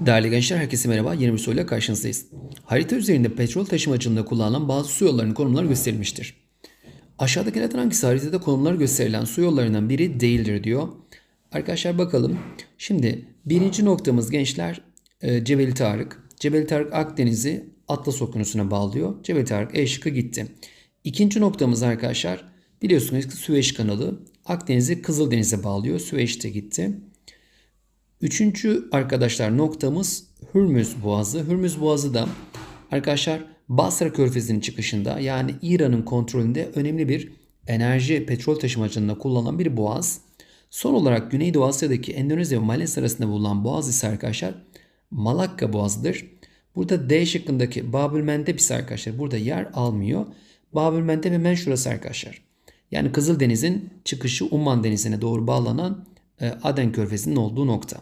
Değerli gençler herkese merhaba. Yeni bir soruyla karşınızdayız. Harita üzerinde petrol taşımacılığında kullanılan bazı su yollarının konumları gösterilmiştir. Aşağıdakilerden hangisi haritada konumlar gösterilen su yollarından biri değildir diyor. Arkadaşlar bakalım. Şimdi birinci noktamız gençler e, Cebeli Tarık. Cebeli Tarık Akdeniz'i Atlas Okyanusu'na bağlıyor. Cebeli Tarık E şıkkı gitti. İkinci noktamız arkadaşlar biliyorsunuz ki Süveyş kanalı Akdeniz'i Kızıldeniz'e bağlıyor. Süveyş de gitti. Üçüncü arkadaşlar noktamız Hürmüz Boğazı. Hürmüz Boğazı da arkadaşlar Basra Körfezi'nin çıkışında yani İran'ın kontrolünde önemli bir enerji petrol taşımacılığında kullanılan bir boğaz. Son olarak Güneydoğu Asya'daki Endonezya ve Malezya arasında bulunan boğaz ise arkadaşlar Malakka Boğazı'dır. Burada D şıkkındaki Babül Mendeb ise arkadaşlar burada yer almıyor. Babül Mendeb hemen şurası arkadaşlar. Yani Kızıldeniz'in çıkışı Umman Denizi'ne doğru bağlanan e, Aden Körfezi'nin olduğu nokta.